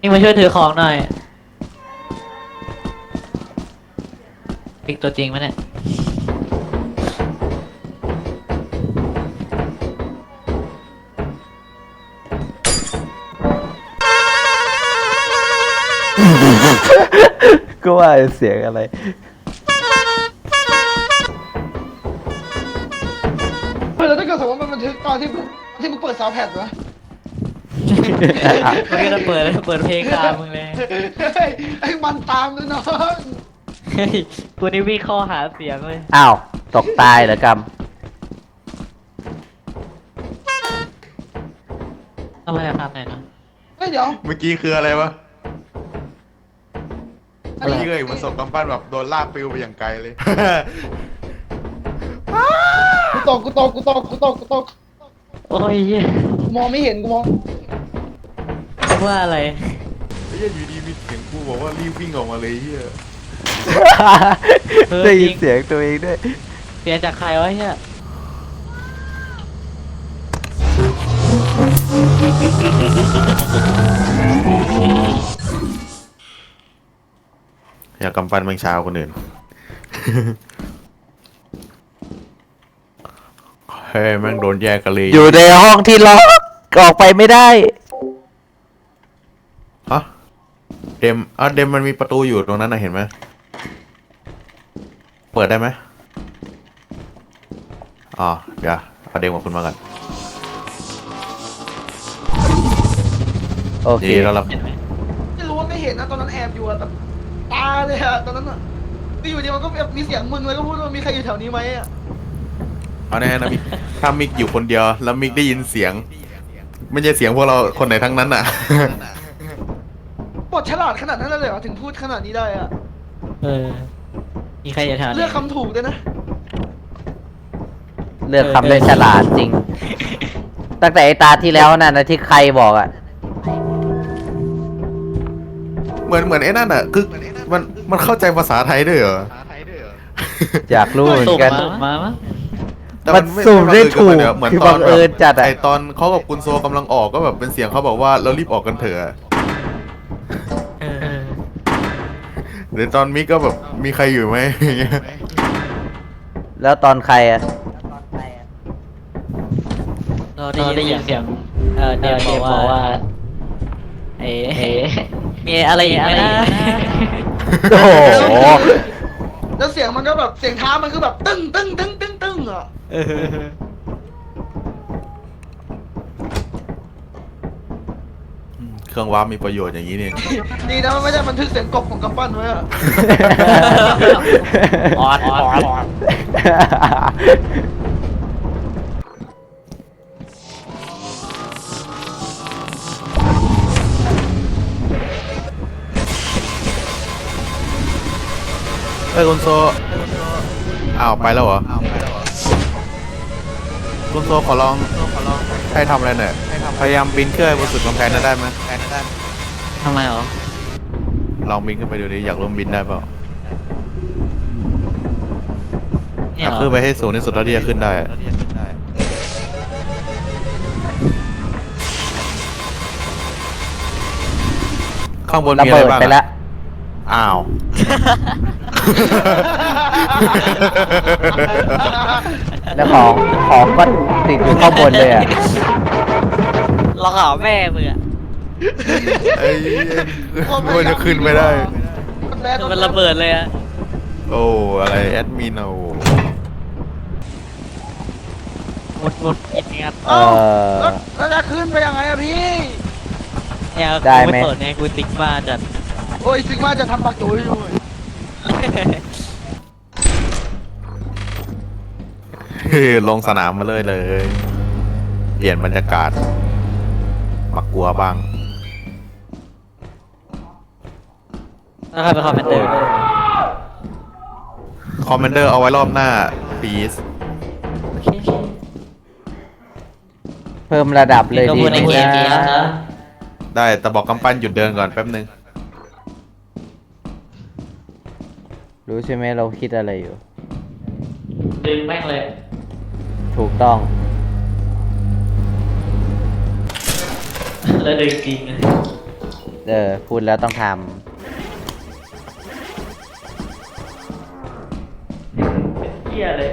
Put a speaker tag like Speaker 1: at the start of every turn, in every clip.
Speaker 1: นี่มาช่วยถือของหน่อยปิกตัวจริงไหมเนี่ย
Speaker 2: ก็ว่าเสียงอะไร
Speaker 3: เฮ้ยแล้วถ้าเกิดสมมติมันบันทึกตอนที่ที่มึงเปิดซาวด์แพดวะ
Speaker 1: มันก็จะเปิดเปิดเพลงตามมึงเลย
Speaker 3: เฮ้ยไอ้มันตามด้วยน้อง
Speaker 1: เฮ้ยกูนี่วิ่งเข้าหาเสียงเลย
Speaker 2: อ้าวตกตายเหรอกรรม
Speaker 1: ทำไมอะครับไหนอยนะ
Speaker 3: เฮ้ยเดี๋ยว
Speaker 4: เมื่อกี้คืออะไรวะ
Speaker 3: อัน
Speaker 4: เมื่อ
Speaker 3: นี้
Speaker 4: กี้ก็เห็นมันศพกำปั้นแบบโดนลากปลิวไปอย่างไกลเลย
Speaker 3: กูตกกูตกกูตกกูตกกูตก
Speaker 1: โอ้ยเหี้ย
Speaker 3: กูมองไม่เห็นกูมอง
Speaker 1: ว่าอะไร
Speaker 4: ไอ้เหี้ยอยู่ดีมีเสียงกูบอกว่ารีบวิ่งออกมาเลยเฮีย
Speaker 1: เออ
Speaker 2: ได้ยิน
Speaker 1: จริง
Speaker 2: เสียงตัวเองด้วย
Speaker 1: เสียงจากใครวะเนี่ย
Speaker 4: อยากกำปั้นแมงเช้าคนอื่น เฮ้ยแม่งโดนแยกกันเลย
Speaker 2: อยู่ในห้องที่ล็อกออกไปไม่ได้
Speaker 4: เดมอะเดมมันมีประตูอยู่ตรงนั้นนะเห็นไหมเปิดได้ไหมอ๋อเดี๋ยวเอาเดมกับคุณมากัน
Speaker 2: โอเค
Speaker 4: ดีแล้วรับ
Speaker 1: เห็นไหม
Speaker 3: ไม่รู้ว่าไม่เห็นนะตอนนั้นแอบอยู่อะแบบตาเลยอะตอนนั้นอะที่อยู่ดีมันก็แบบมีเสียงมึงเลยก็พูดว่ามีใครอยู่แถวนี้ไหมอะ
Speaker 4: เอาแน่นะมิกถ้ามิกอยู่คนเดียว แล้วมิกได้ยินเสียง ไม่ใช่เสียงพวกเราคนไหนทั้งนั้นอะ
Speaker 3: บทฉลาดขนาดนั้นเลยเหรอถึงพูดขนาดนี้ได้อะ
Speaker 1: เออ มีใครอยู่แถวนี้
Speaker 3: เลือกคำถูกด้วยนะ
Speaker 2: เลือกคำได้ฉลาดจริง ตั้งแต่ไอตาที่แล้วนั่นนะที่ใครบอกอะ
Speaker 4: เหมือนเหมือนไอ้นั่นอะ คือมันมันเข้าใจภาษาไทยด้วยเหรอ
Speaker 2: อยากรู้เหมือน
Speaker 1: ส่ง
Speaker 2: กัน
Speaker 1: มามามั้ง
Speaker 4: แต่
Speaker 2: มัน
Speaker 4: ไสุ่
Speaker 2: มได้ถูก
Speaker 4: เหมือน
Speaker 2: คือ
Speaker 4: ตอน
Speaker 2: บังเอิญจัดอะ
Speaker 4: ไอตอนเขากับคุณโซกำลังออกก็แบบเป็นเสียงเขาบอกว่าเรารีบออกกันเถอะ หรือตอนมิกก็แบบมีใครอยู่ไหมอย่างเงี้ย
Speaker 2: แล้วตอนใครอะ
Speaker 1: เราได้ยินเสียงเออเดมบอกว่าเอ๋มีอะไรอีกไหมนะ
Speaker 2: โอ้โห
Speaker 3: แล้วเสียงมันก็แบบเสียงเท้ามันคือแบบตึ้งตึ้งตึ้งตึ้งตึ้งอะ
Speaker 1: เออ
Speaker 4: เครื่องว้าร์ปมีประโยชน์อย่างนี้นี่
Speaker 3: ดีนะมันไม่ได้บันทึกเสียงกบของกำปั้นไว้อะ
Speaker 1: ออดออดออด
Speaker 4: เอ้ยคุณโซอ้าวไปแล้วเหรอคุณโซขอลองให้ทำอะไรหน่อย พยายามบินขึ้นไปบนสุดกำแพงนั้นได้ไหม
Speaker 1: ทำไมหรอ
Speaker 4: ลองบินขึ้นไปดูดิอยากลองบินได้เปล่า
Speaker 1: เนี่ยเหรอ
Speaker 4: ขึ้นไปให้สูงที่สุดเท่าที่จะขึ้นได้อะข้างบน
Speaker 2: ระ
Speaker 4: มีอะไร
Speaker 2: เบิด
Speaker 4: บ้าง
Speaker 2: ไป
Speaker 4: อะ
Speaker 2: แล้ว
Speaker 4: อ้าว
Speaker 2: แล้วของของก็ติดอยู่ข้างบนเลยอะ
Speaker 1: เราหาแม่มึงอะ
Speaker 4: ไอ้มันจะขึ้นไม่ได้
Speaker 3: มันแรง
Speaker 1: มันระเบิดเลยอะ
Speaker 4: โอ้อะไรแอดมินเอา
Speaker 1: หมดหมดกินครับ
Speaker 2: เอ
Speaker 3: เอ้า
Speaker 2: อ
Speaker 3: แล้วแล้วจะขึ้นไปยังไงอะพี่
Speaker 1: เนี่ย
Speaker 2: ได้
Speaker 1: กู
Speaker 2: ไหม
Speaker 1: ไม่เปิดไงกูติ๊กมาจัด
Speaker 3: โอ้ยซิกมาจะทำปากจุยอยู่
Speaker 4: เฮ้ยลงสนามมาเลยเลย เปลี่ยนบรรยากาศ มากลัวบ้าง
Speaker 1: แล้วใครเป็นคอมเมนเตอร์
Speaker 4: คอมเมนเดอร์เอาไว้รอบหน้าปีส
Speaker 1: โอเค
Speaker 2: เพิ่มระดับเลย
Speaker 1: ก็
Speaker 2: ดี
Speaker 1: พูดในเกมนี้
Speaker 2: นะ
Speaker 1: นะ
Speaker 4: ได้แต่บอกกำปั้นหยุดเดินก่อนแป๊บนึง
Speaker 2: รู้ใช่ไหมเราคิดอะไรอยู่
Speaker 1: ดึงแม่งเลย
Speaker 2: ถูกต้อง
Speaker 1: แล้วดึงจริง
Speaker 2: เออพูดแล้วต้องท
Speaker 1: เหี้ยเลย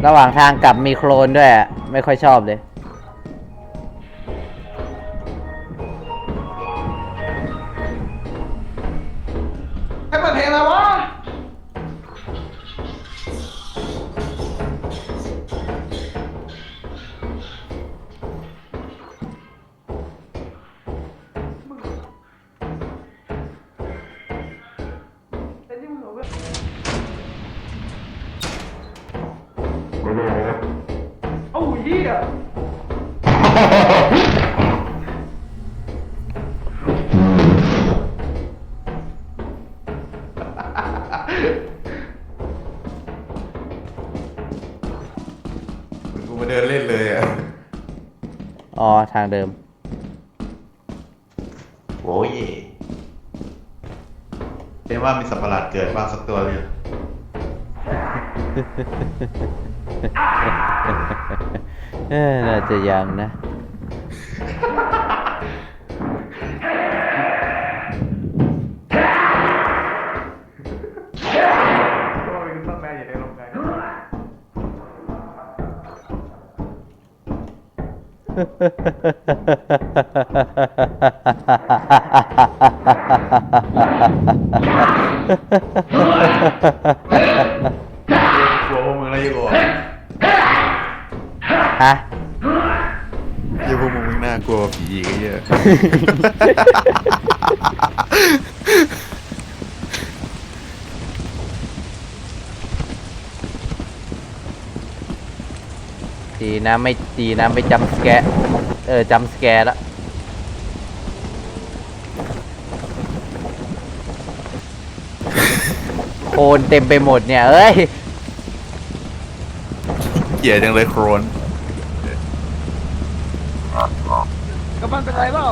Speaker 1: ำ
Speaker 2: ระหว่างทางกลับมีโครนด้วยอะไม่ค่อยชอบเลย
Speaker 3: หี้ย
Speaker 4: กูมาเดินเล่นเลยอะ
Speaker 2: อ๋อ ทางเดิม
Speaker 4: โอ้ยเรียกว่ามีสัตว์ประหลาดเกิดบ้างสักตัวเลย
Speaker 2: เออน่าจะยังนะ
Speaker 4: ก็มีต้นแม่อยู่ในโรงงานกลัวพวกมึงแล้วยังกลัว
Speaker 2: ฮะ
Speaker 4: ยังพวกมึงไม่น่ากลัวกว่าผีอีกไอ้เหี้ย
Speaker 2: ดีนะไม่ดีนะไม่จำสแกร์เออจำสแกร์ละโคลนเต็มไปหมดเนี่ย เอ้ย
Speaker 4: เกลียดจังเลยโครน
Speaker 3: กับมันเป็นไรเปล่า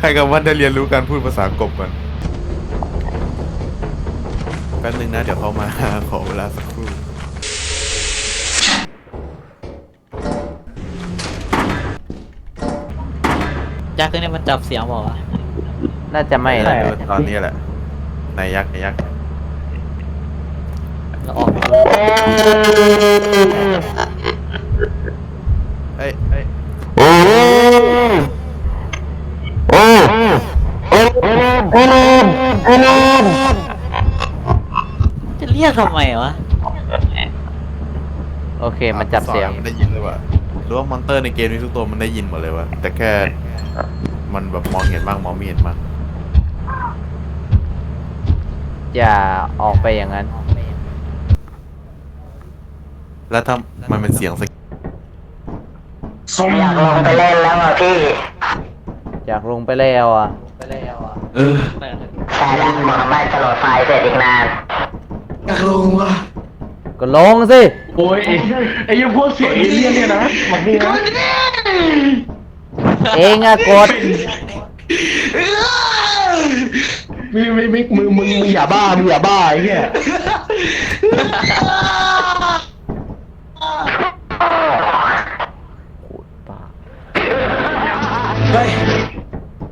Speaker 4: ให้กับวันได้เรียนรู้การพูดภาษากบกันแป๊บนึงนะ เดี๋ยวเขามา ขอเวลาสักครู่
Speaker 1: ยักษ์นี่มันจับเสียงบอกว่าวะ
Speaker 2: น่าจะไม่
Speaker 4: ไม่
Speaker 2: นะ
Speaker 4: ได้ตอนนี้แหละนายยักษ์นายยักษ์
Speaker 1: เราออก
Speaker 4: เอ้ยเอ้ย
Speaker 1: จะเรียกทำไมวะ
Speaker 2: โอเค มันจับเสียง
Speaker 4: มันได้ยินเลยว่ะหรือว่ามอนเตอร์ในเกมนี้ทุกตัวมันได้ยินหมดเลยวะแต่แค่ มันแบบมองเห็นบ้างมองไม่เห็นบ้าง
Speaker 2: อย่าออกไปอย่างนั้น
Speaker 4: แล้วถ้ามันเป็นเสียงสก
Speaker 5: อยากลงไปเล่นแล้วอะพี่
Speaker 2: อยากลงไปแล้วอะ
Speaker 1: ไปแล้วอะ
Speaker 4: เออ
Speaker 1: ไปกันเถอะ
Speaker 5: แต่ดันบอกไม่จะโหลดไฟล์เสร็จอีกนาน
Speaker 3: อยากลงว่ะ
Speaker 2: ก็ลงสิ
Speaker 6: โอ้ยไอ้ไอ้ยังพวกเสียงเอเลี่ยนเนี่ยนะมันนี่
Speaker 3: ก็
Speaker 6: นะ
Speaker 3: นี่
Speaker 2: เองอะกด
Speaker 6: ไม่ไม่ไม่มึงมึงมึงอย่าบ้ามึงอย่าบ้าไอ้เหี้ย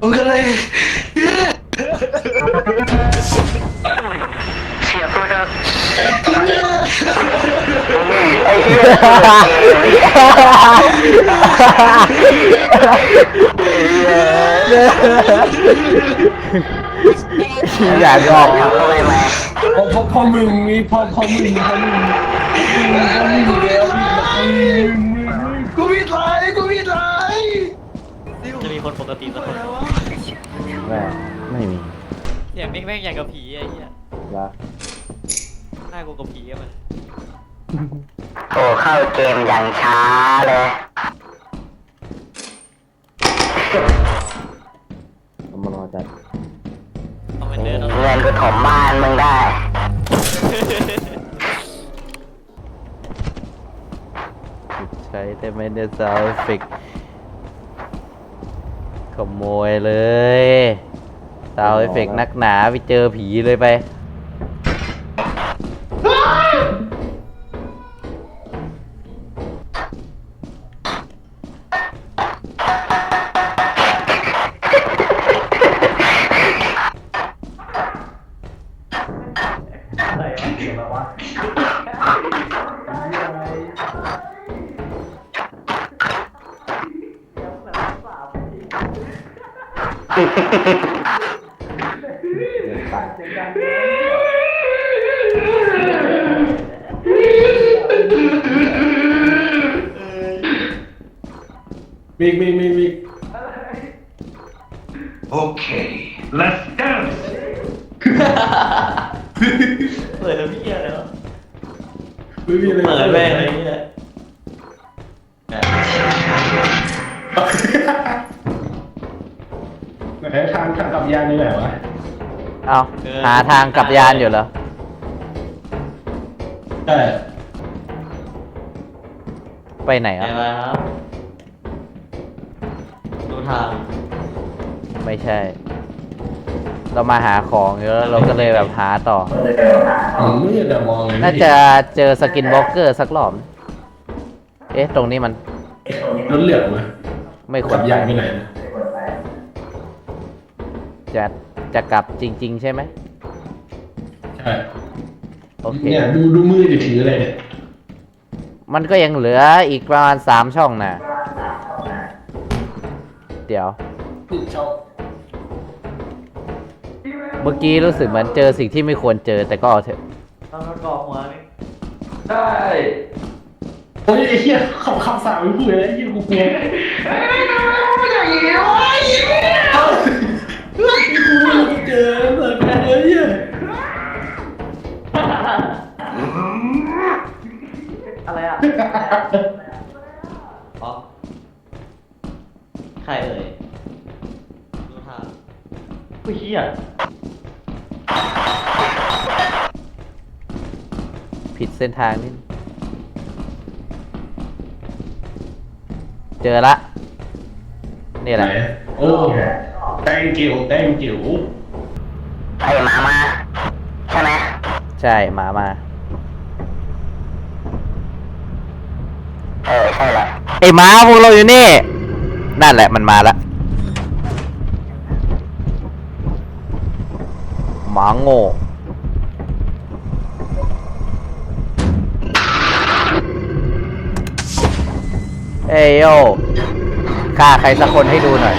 Speaker 3: ลงกันเลย
Speaker 5: เสียตัวเดิม
Speaker 2: อยากออก
Speaker 5: ทำเข้าไปไหม
Speaker 6: พอพอพอมึงนี่พอพอมึงพอมึงพอมึงแล้ว
Speaker 3: กูผิดไรกูผิดไร
Speaker 1: จะมีคนปกติสักคน
Speaker 2: แม่ไม่มี
Speaker 1: เสียงแม่งแม่งอย่างกับผีไอ้เหี้ย
Speaker 2: ละ
Speaker 1: หน้ากูกับผีอะมัน
Speaker 5: โอ้เข้าเกมอย่างช้าเลย
Speaker 2: ผมมารอจัด
Speaker 1: ต้องเป็นเดินเอา
Speaker 5: เงินกูถมบ้านมึงได้
Speaker 2: จช้แต่ไม่ได้ซาวด์ฟิก ขโมยเลยซาวด์เอฟเฟกต์นักหนาไปเจอผีเลยไป
Speaker 6: มีมีมีมี หาทางกลับยาน
Speaker 2: อยู่เหรอ
Speaker 6: ใช่
Speaker 2: ไปไหน
Speaker 1: ไหน
Speaker 2: อะ
Speaker 1: มาครับดูทาง
Speaker 2: ไม่ใช่ เรามาหาของอยู่แล้วเราก็เลยแบบหาต่อ
Speaker 6: ผมไม่อยากจะมองเลย
Speaker 2: น่าจะเจอสกินบล็อกเกอร์สักรอบเอ๊ะ ตรงนี้มัน
Speaker 6: รถเหลืองไหม
Speaker 2: ไม่ค
Speaker 6: ก
Speaker 2: ว
Speaker 6: ลั
Speaker 2: ร
Speaker 6: บ
Speaker 2: ไป
Speaker 6: ยานไปไหนนะ
Speaker 2: จะจะกลับจริง ๆ ใช่ไหม
Speaker 6: ใช่
Speaker 2: โอเค
Speaker 6: เนี่ยดูดูมือจะถืออะไรเนี่ย
Speaker 2: มันก็ยังเหลืออีกประมาณสามช่องนะเดี๋ยว
Speaker 6: นี่ชอบ
Speaker 2: เมื่อกี้รู้สึกเหมือนเจอสิ่งที่ไม่ควรเจอแต่ก็เอาเถอะ
Speaker 1: ต้องมากรอกหัวนี่
Speaker 6: โอ้ยไอ้เหี้ยขับขับสาวไม่พูดเลยไอ้เหี้ยกูกลัวอย่างนี้วะกูไม่เจอเลยไอ้เหี้ย
Speaker 1: อะไรอะอ๋อใครเอ่ยดูทางผู้เหี้ย
Speaker 2: ผิดเส้นทางนิดเจอละ นี่แห
Speaker 6: ไหน
Speaker 2: ละ
Speaker 6: โอ้ thank you thank you
Speaker 5: ไอ้หมามาใช่ไหม
Speaker 2: ใช่หมามา
Speaker 5: เออใช่แหละ
Speaker 2: ไอ้หมาพวกเราอยู่นี่ นั่นแหละมันมาละหมาโง่เอ้ยโยฆ่าใครสักคนให้ดูหน่อย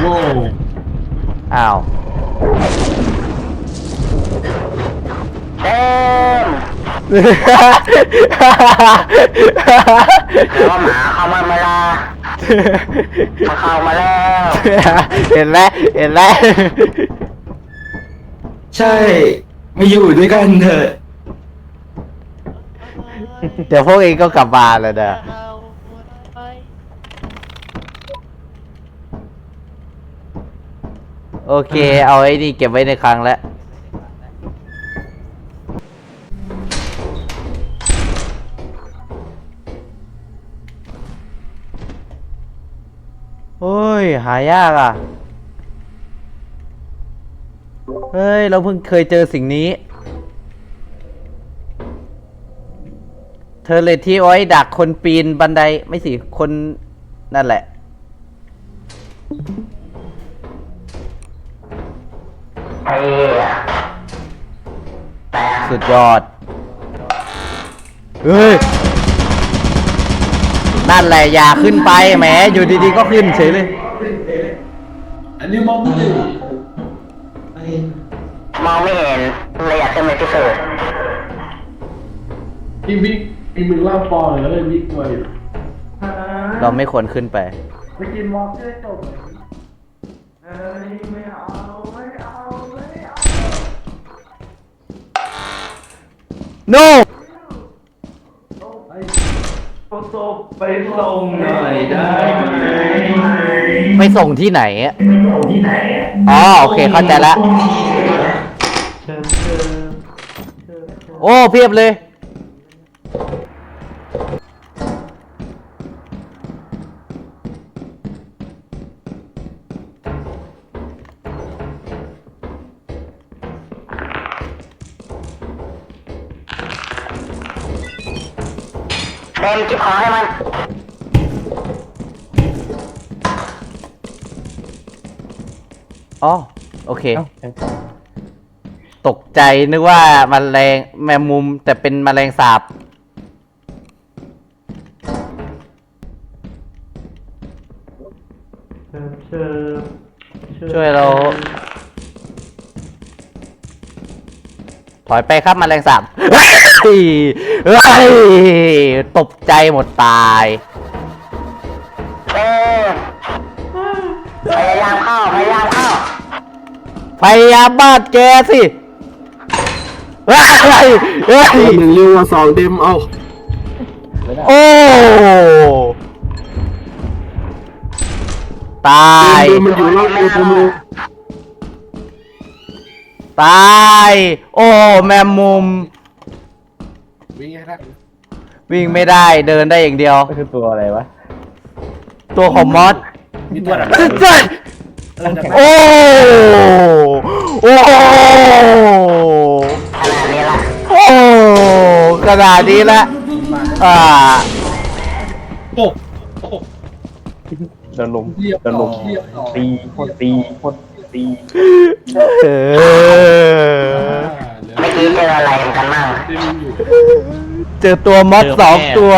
Speaker 6: โว้
Speaker 2: อ้าว
Speaker 5: เต็มแล้วหมาเข้ามาเวลามันเข้ามาแล้ว
Speaker 2: เห็นแล้วเห็นแล้ว
Speaker 7: ใช่ มาอยู่ด้วยกันเถอะ
Speaker 2: เดี๋ยวพวกเองก็กลับบ้านแล้วนะโอเค เอาไอ้นี่เก็บไว้ในคลังแล้ว โอ้ย หายากอะ เฮ้ย เราเพิ่งเคยเจอสิ่งนี้ เธอเลยที่เอาไว้ดักคนปีนบันไดไม่สิ คนนั่นแหละ
Speaker 5: ไอ้แต่
Speaker 2: สุดยอด เฮ้ย นั่นแหละอย่าขึ้นไปแหมอยู่ดีๆก็ขึ้นเฉยเลย
Speaker 6: อันนี้มองไม่เห็น
Speaker 5: มองไม่เห็นเลยอยากจะมาพิสูจน์
Speaker 6: พี่วิกมีมือล่าปอเลยแล้วเลยวิกมาอยู่
Speaker 2: เราไม่ควรขึ้นไป
Speaker 6: ไปกินมอสเตอร์จบ
Speaker 2: no
Speaker 7: ไปส่งหน่อยได้ไหม
Speaker 2: ไปส่งที่ไหนอะอ๋อโอเคเข้าใจละโอ้เพียบเลย
Speaker 5: มเก็บของให้มัน
Speaker 2: อ๋อ โอเค ตกใจนึกว่าแมลงแมงมุมแต่เป็นแมลงสาบ ช่วยเรา ถอยไปครับแมลงสาบเฮ้ยเฮ้ยตกใจหมดตาย
Speaker 5: เออพยายามเข้าพยายามเข้า
Speaker 2: พยายามบ้านแกสิเฮ้ยเฮ้ย
Speaker 6: หนึ่งเรียกว่าสองเต็มเอา
Speaker 2: โอ้ตาย
Speaker 6: เต็มมันอยู่รอบตัวเต็มเลย
Speaker 2: ตาย โอ้ แมมมุม
Speaker 6: วิ่งไงครับ
Speaker 2: วิ่งไม่ได้เดินได้อย่างเดียว
Speaker 7: ก็คือตัวอะไรวะ
Speaker 2: ตัวของมอสสุดยอดโอ้โอ้
Speaker 5: ขนาดนี้ละ
Speaker 2: โอ้ขนาดนี้ละอ่า
Speaker 6: โอ้โอ้
Speaker 7: โดนลม
Speaker 6: เรียบ
Speaker 7: โดนลม
Speaker 6: เรียบร้อย
Speaker 7: ตีโคตรตีโคตรตี
Speaker 2: เออ
Speaker 5: เมื่อกี้เจออะไรเหมือนกันบ้าง
Speaker 6: เต็มอยู่
Speaker 2: เจอตัวมอสสองตัว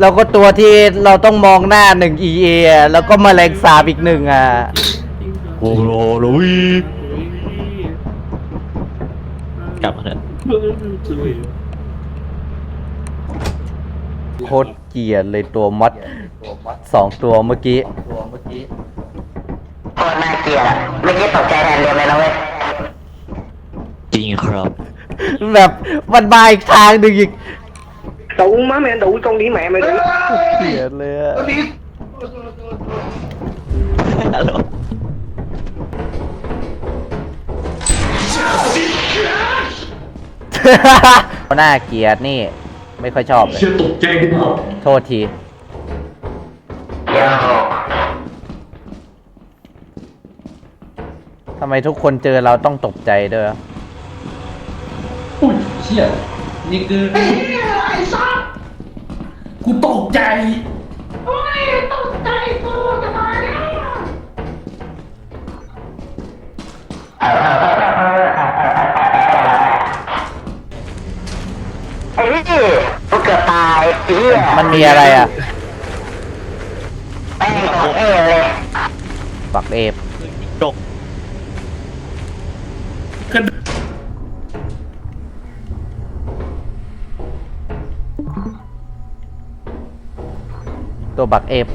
Speaker 2: แล้วก็ตัวที่เราต้องมองหน้าหนึ่ง EA อะแล้วก็แมลงสาบอีกหนึ่งอะ
Speaker 1: โอ้โหลุยกลับมาเถอะ
Speaker 2: โคตรเกลียดเลยตัวมอสสองตัวเมื่อกี้
Speaker 5: โคตรน่าเกลียดอะเมื่อกี้ตกใจแทนเดียวเลยนะเว้ย
Speaker 1: จริงครับ
Speaker 2: แบบมันมาอีกทางหนึ่งอีก
Speaker 8: đủ má mẹ đủ con đi mẹ mày đủ
Speaker 2: เกลียดเลยอะ
Speaker 3: แล้วพี่
Speaker 1: ฮัลโหล
Speaker 2: หน้าเกลียดนี่ ไม่ค่อยชอบเลย
Speaker 6: เชื่อตกใจกันหมด
Speaker 2: โทษที
Speaker 5: เดี๋ยว
Speaker 2: ทำไมทุกคนเจอเราต้องตกใจด้วยวะ
Speaker 6: อุ้ยเชี่ยนี่คือกูตกใจ
Speaker 5: ไอ้นี่กูเกือบตายไอ้เหี้ย
Speaker 2: มันมีอะไรอะ
Speaker 5: แป้งของเอเลย
Speaker 2: ปักเอฟ ตัวบักเอฟ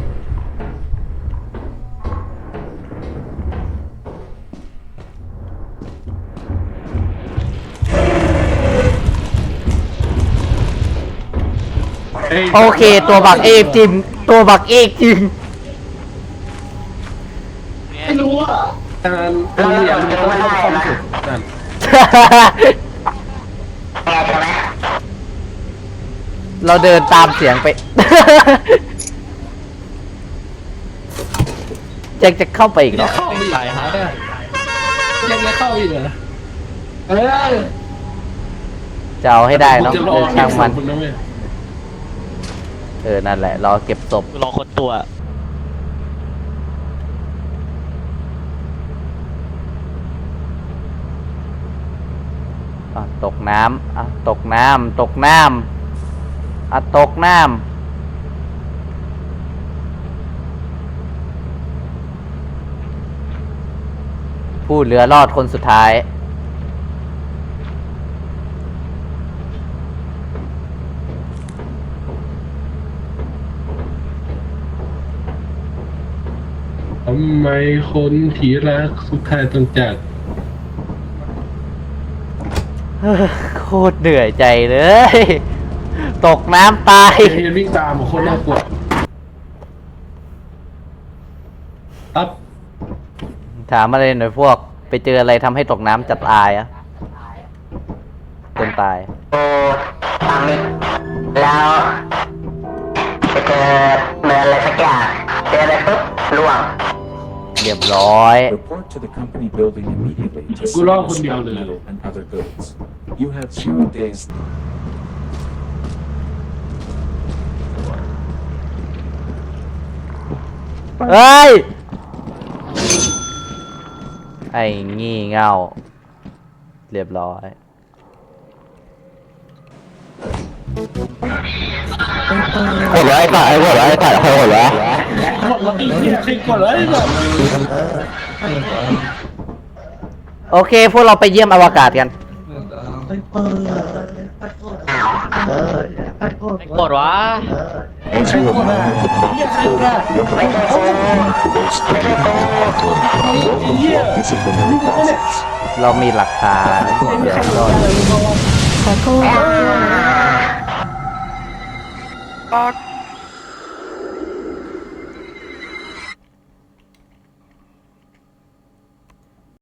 Speaker 2: โอเค ตัวบักเอฟจริงตัวบักเอฟจริง
Speaker 3: ไม่รู้อะ
Speaker 6: การต้องอยากจะต้องเข้าความสุขนั่น
Speaker 5: ไงใช่ไหม
Speaker 2: เราเดินตามเสียงไป ยังจะเข้าไปอีกเหรอ
Speaker 6: เข้าอีก
Speaker 1: ตายฮะ
Speaker 6: ยังจะเข้าอีกเหรอเออ
Speaker 2: จะเอาให้ได้เนาะ
Speaker 6: จะร
Speaker 2: เอ
Speaker 6: อ
Speaker 2: อช่างมัน
Speaker 6: มึงนะเว้ย
Speaker 2: เออนั่นแหละรอเก็บศพ
Speaker 1: รอคนตัว
Speaker 2: อะตกน้ำอะตกน้ำตกน้ำอะตกน้ำ ผู้เหลือรอดคนสุดท้าย
Speaker 6: ทำไมคนที่รักสุดท้ายต้องจาก
Speaker 2: โคตรเหนื่อยใจเลย ตกน้ำตาย
Speaker 6: เฮียวิ่งตามโคนน่ากลัวตับ
Speaker 2: ถามอะไรหน่อยพวก ไปเจออะไรทำให้ตกน้ำจะตายอะจนตาย
Speaker 5: โอ้ฟังแล้วไปเจอเมืองอะไรสักอย่างเจออะไรปุ๊บล่วง
Speaker 2: เรียบร้อย
Speaker 9: Report to the company building immediately to
Speaker 6: Gula signal Hundia
Speaker 9: scrap metal and other goods. You have zero days.
Speaker 2: เฮ้ย ไอ้งี่เง่าเรียบร้อย
Speaker 5: หมดแล้วไอ้ถ่ายหมดแล้วไอ้ถ่ายหมดแล้ว
Speaker 6: หมดแล้วไอ้เหี้ยใครกดแล้วไอ้สัส
Speaker 2: โอเค พวกเราไปเยี่ยมอวกาศกัน
Speaker 7: กดวะ
Speaker 6: ไอ้ใครกดอะ เรกดอะไอ้เหี้ยนี่กดเนี่ย
Speaker 2: เรามีหลักฐานเดี๋ยวก่อน
Speaker 6: ขอโทษ